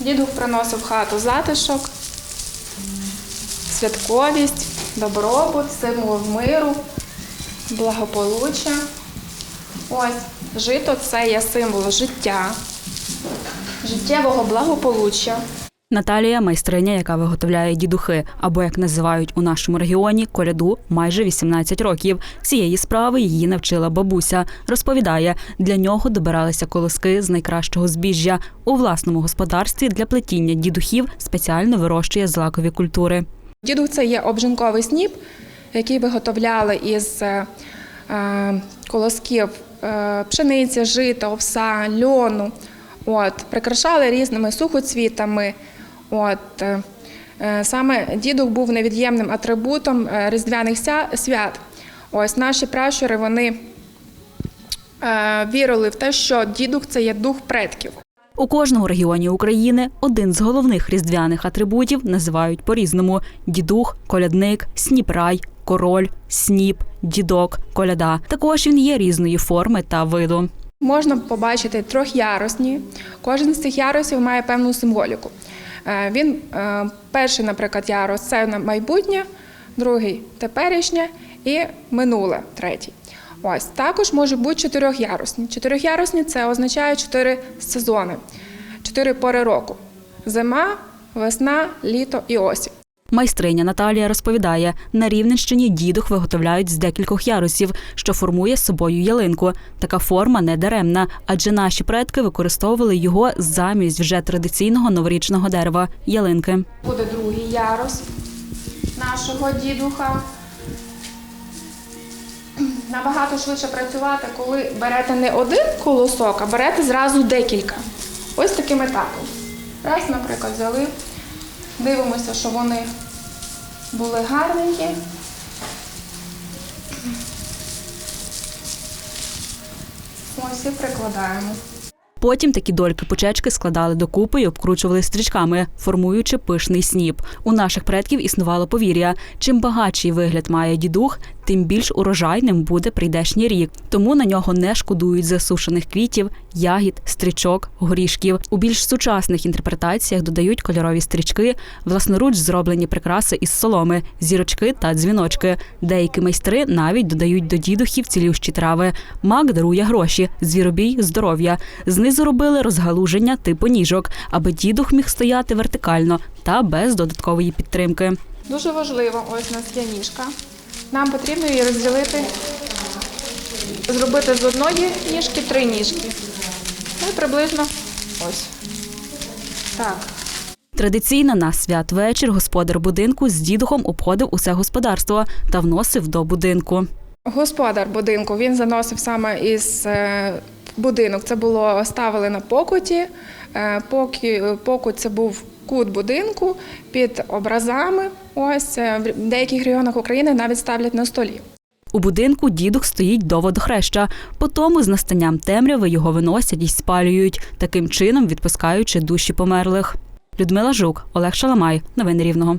Дідух приносив хату затишок, святковість, добробут, символ миру, благополуччя. Ось, жито це є символ життя, життєвого благополуччя. Наталія майстриня, яка виготовляє дідухи, або як називають у нашому регіоні коляду, майже 18 років. Цієї справи її навчила бабуся. Розповідає, для нього добиралися колоски з найкращого збіжжя. У власному господарстві для плетіння дідухів спеціально вирощує злакові культури. Дідух це є обжинковий сніп, який виготовляли із е, колосків е, пшениці, жита, овса, льону. От, прикрашали різними сухоцвітами. От, е, е, саме дідух був невід'ємним атрибутом е, різдвяних свят. Ось наші пращури вони вірили в те, що дідух це є дух предків. У кожному регіоні України один з головних різдвяних атрибутів називають по-різному: дідух, колядник, сніпрай, король, сніп, дідок, коляда. Також він є різної форми та виду. Можна побачити трьохярусні. Кожен з цих ярусів має певну символіку. Е, Він е, перший, наприклад, ярус це на майбутнє, другий теперішнє і минуле третій. Ось також може бути чотирьохярусні. Чотирьохярусні це означає чотири сезони, чотири пори року: зима, весна, літо і осінь. Майстриня Наталія розповідає, на Рівненщині дідух виготовляють з декількох ярусів, що формує собою ялинку. Така форма не даремна, адже наші предки використовували його замість вже традиційного новорічного дерева ялинки. Буде другий ярус нашого дідуха. Набагато швидше працювати, коли берете не один колосок, а берете зразу декілька. Ось таким етапом. Раз, наприклад, взяли, дивимося, що вони були гарненькі. Ось і прикладаємо. Потім такі дольки печечки складали докупи і обкручували стрічками, формуючи пишний сніп. У наших предків існувало повір'я: чим багатший вигляд має дідух, тим більш урожайним буде прийдешній рік. Тому на нього не шкодують засушених квітів, ягід, стрічок, горішків. У більш сучасних інтерпретаціях додають кольорові стрічки, власноруч зроблені прикраси із соломи, зірочки та дзвіночки. Деякі майстри навіть додають до дідухів цілющі трави. Мак дарує гроші, звіробій здоров'я. Знизу робили розгалуження типу ніжок, аби дідух міг стояти вертикально та без додаткової підтримки. Дуже важливо, ось у нас є ніжка. Нам потрібно її розділити, зробити з одної ніжки три ніжки. Ну і приблизно ось. Так. Традиційно на святвечір господар будинку з дідухом обходив усе господарство та вносив до будинку. Господар будинку він заносив саме із е, будинок. Це було ставили на покуті. Е, Поки покут це був кут будинку під образами. Ось е, в деяких регіонах України навіть ставлять на столі. У будинку дідух стоїть до водохреща. Потому з настанням темряви його виносять і спалюють, таким чином відпускаючи душі померлих. Людмила Жук, Олег Шаламай. Новини Рівного.